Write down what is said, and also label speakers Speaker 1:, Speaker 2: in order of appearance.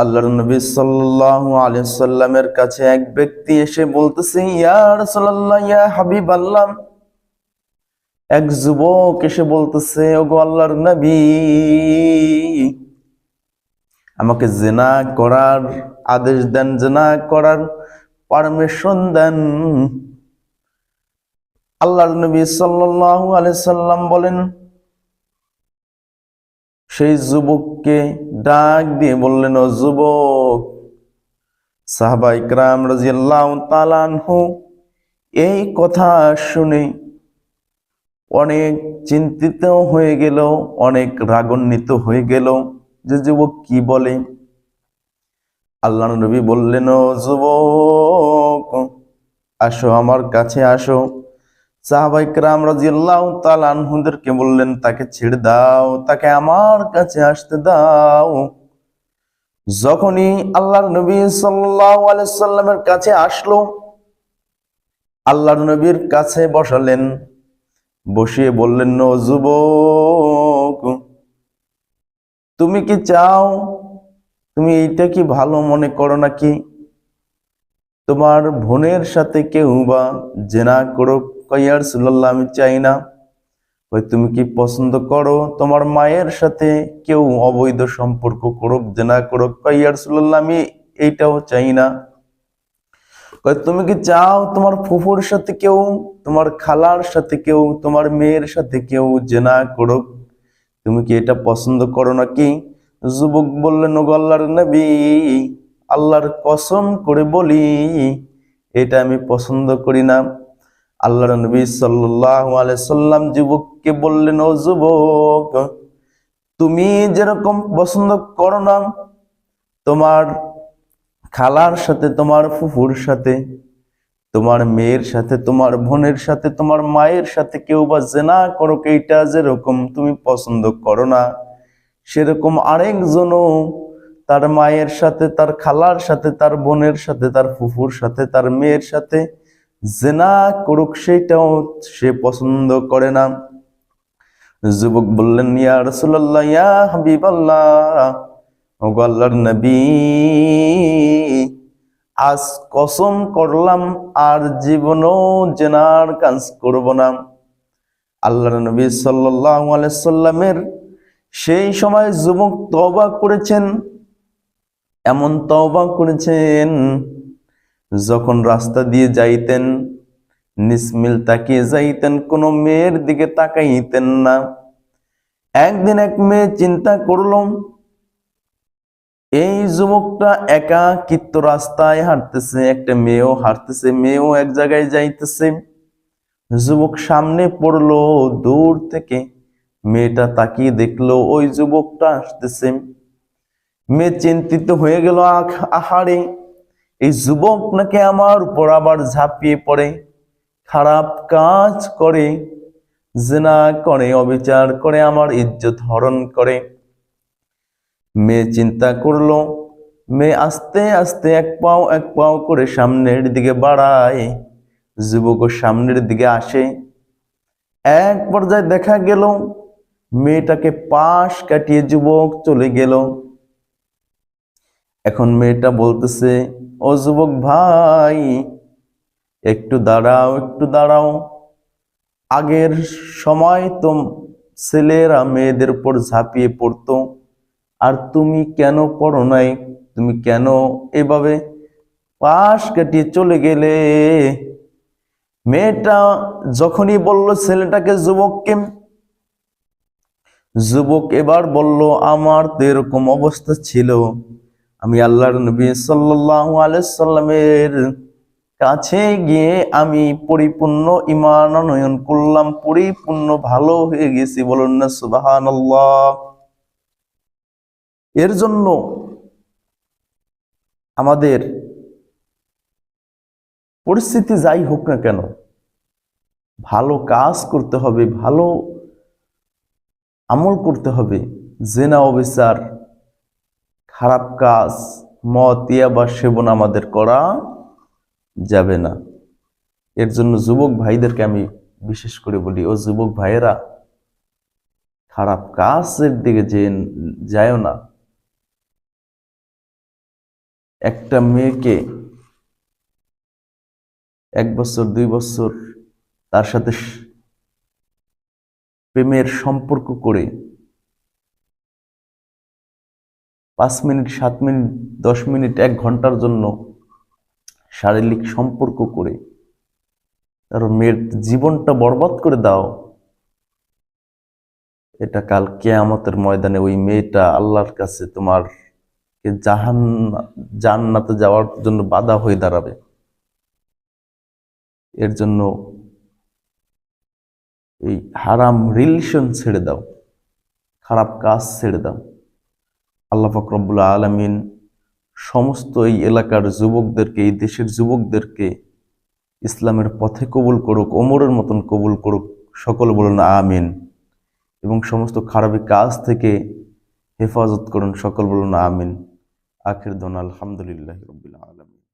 Speaker 1: আল্লাহর নবী সাল্লাল্লাহু আলাইহি সাল্লামের কাছে এক ব্যক্তি এসে বলতেছে, ইয়া রাসূলুল্লাহ, ইয়া হাবিবাল্লাহ। এক যুবক এসে বলতেছে, ওগো আল্লাহর নবী, আমাকে জেনা করার আদেশ দেন, জেনা করার পারমিশন দেন। আল্লাহর নবী সাল্লাল্লাহু আলাইহি সাল্লাম বলেন সেই যুবককে ডাক দিয়ে বললেন, ও যুবক, সাহাবা ইকরাম রাজিয়াল্লাহু এই কথা শুনে অনেক চিন্তিত হয়ে গেল, অনেক রাগান্বিত হয়ে গেল। যে যুবক কি বলে? আল্লাহ নবী বললেন, ও যুবক, আসো আমার কাছে আসো। সাহাবাইকরাম রাজিয়াল্লাহু তাআলা আনহুদেরকে বললেন, তাকে ছেড়ে দাও, তাকে আমার কাছে আসতে দাও। যখনই আল্লাহর নবী সাল্লাল্লাহু আলাইহি সাল্লামের কাছে আসলো, আল্লাহর নবীর কাছে বসালেন, বসিয়ে বললেন, ও যুবক, তুমি কি চাও, তুমি এইটা কি ভালো মনে করো নাকি? তোমার বোনের সাথে কেউ বা জেনা করুক কয়ার সুল্লাহ আমি চাই না। ওই তুমি কি পছন্দ করো? তোমার মায়ের সাথে কেউ অবৈধ সম্পর্ক করুক জেনা করুক কয়ার সুল্লাহ আমি এইটাও চাই না। তুমি কি চাও তোমার ফুফুর সাথে কেউ, তোমার খালার সাথে কেউ, তোমার মেয়ের সাথে কেউ জেনা করুক? তুমি কি এটা পছন্দ করো নাকি? যুবক বললেন আল্লাহর নবী, আল্লাহর কসম করে বলি, এটা আমি পছন্দ করি না। আল্লাহর নবী সাল্লাম যুবককে বললেন, ও যুবক, তুমি যেরকম পছন্দ করো না, তোমার খালার সাথে, তোমার ফুফুর সাথে, তোমার মেয়ের সাথে, তোমার বোনের সাথে, তোমার মায়ের সাথে কেউ বা জেনা করো এইটা যেরকম তুমি পছন্দ করো না, সেরকম আরেকজনও তার মায়ের সাথে, তার খালার সাথে, তার বোনের সাথে, তার ফুফুর সাথে, তার মেয়ের সাথে জেনা করুক সেটাও সে পছন্দ করে না। যুবক বললেন, ইয়া রাসূলুল্লাহ, ইয়া হাবিবাল্লাহ ওগো আল্লাহর নবী, আজ কসম করলাম আর জীবনও জেনার কাজ করব না। আল্লাহর নবী সাল্লাল্লাহু আলাইহি সাল্লামের সেই সময় যুবক তওবা করেছেন। এমন তওবা করেছেন যখন রাস্তা দিয়ে যাইতেন নিসমিল তাকিয়ে যাইতেন, কোনো মেয়ের দিকে তাকাইতেন না। একদিন এক মেয়ে চিন্তা করলাম এই যুবকটা একা কিত্ত রাস্তায় হাঁটতেছে, একটা মেয়েও হাঁটতেছে, মেয়েও এক জায়গায় যাইতেছে। যুবক সামনে পড়ল, দূর থেকে মেয়েটা তাকিয়ে দেখল, ওই যুবকটা আসতেছে মেয়ে চিন্তিত হয়ে গেল আহারে! এই যুবক নাকি আমার উপর আবার ঝাঁপিয়ে পড়ে, খারাপ কাজ করে, জেনা করে, অবিচার করে, আমার ইজ্জত হরণ করে। মেয়ে চিন্তা করল, মেয়ে আস্তে আস্তে এক পাও এক পাও করে সামনের দিকে বাড়ায়, যুবক সামনের দিকে আসে। এক পর্যায়ে দেখা গেল, মেয়েটাকে পাশ কাটিয়ে যুবক চলে গেল। এখন মেয়েটা বলতেছে ও যুবক ভাই, একটু দাঁড়াও একটু দাঁড়াও। আগের সময় তো ছেলেরা মেয়েদের উপর ঝাঁপিয়ে পড়তো। আর তুমি কেন পড়ো নাই? তুমি কেন এভাবে পাশ কাটিয়ে চলে গেলে? মেয়েটা যখনই বলল, ছেলেটাকে যুবককে, যুবক এবার বলল, আমার তো এরকম অবস্থা ছিল। আমি আল্লাহর নবী সাল্লাল্লাহু আলাইহি সাল্লামের কাছে গিয়ে আমি পরিপূর্ণ ইমান আনয়ন করলাম, পরিপূর্ণ ভালো হয়ে গেছি। বলুন না, সুবহানাল্লাহ। এর জন্য আমাদের পরিস্থিতি যাই হোক না কেন, ভালো কাজ করতে হবে, ভালো আমল করতে হবে। জেনা অবিচার খারাপ কাজ, মদ ইয়াবা সেবন আমাদের করা যাবে না। এর জন্য যুবক ভাইদেরকে আমি বিশেষ করে বলি, ও যুবক ভাইয়েরা, খারাপ কাজের দিকে যে যায়ও না। একটা মেয়েকে এক বছর, দুই বছর তার সাথে প্রেমের সম্পর্ক করে পাঁচ মিনিট, সাত মিনিট, দশ মিনিট, এক ঘণ্টার জন্য শারীরিক সম্পর্ক করে তার মেয়ের জীবনটা বরবাদ করে দাও। এটা কাল কেয়ামতের ময়দানে ওই মেয়েটা আল্লাহর কাছে তোমার জাহান, জান্নাতে যাওয়ার জন্য বাধা হয়ে দাঁড়াবে। এর জন্য এই হারাম রিলেশন ছেড়ে দাও, খারাপ কাজ ছেড়ে দাও। আল্লাহ ফকরবুল্লা আলমিন সমস্ত এই এলাকার যুবকদেরকে, এই দেশের যুবকদেরকে ইসলামের পথে কবুল করুক, ওমরের মতন কবুল করুক, সকল বলুন আমিন। এবং সমস্ত খারাপি কাজ থেকে হেফাজত করুন, সকল বলুন আমিন। আখির দোন আলহামদুলিল্লাহ রবিল আলমিন।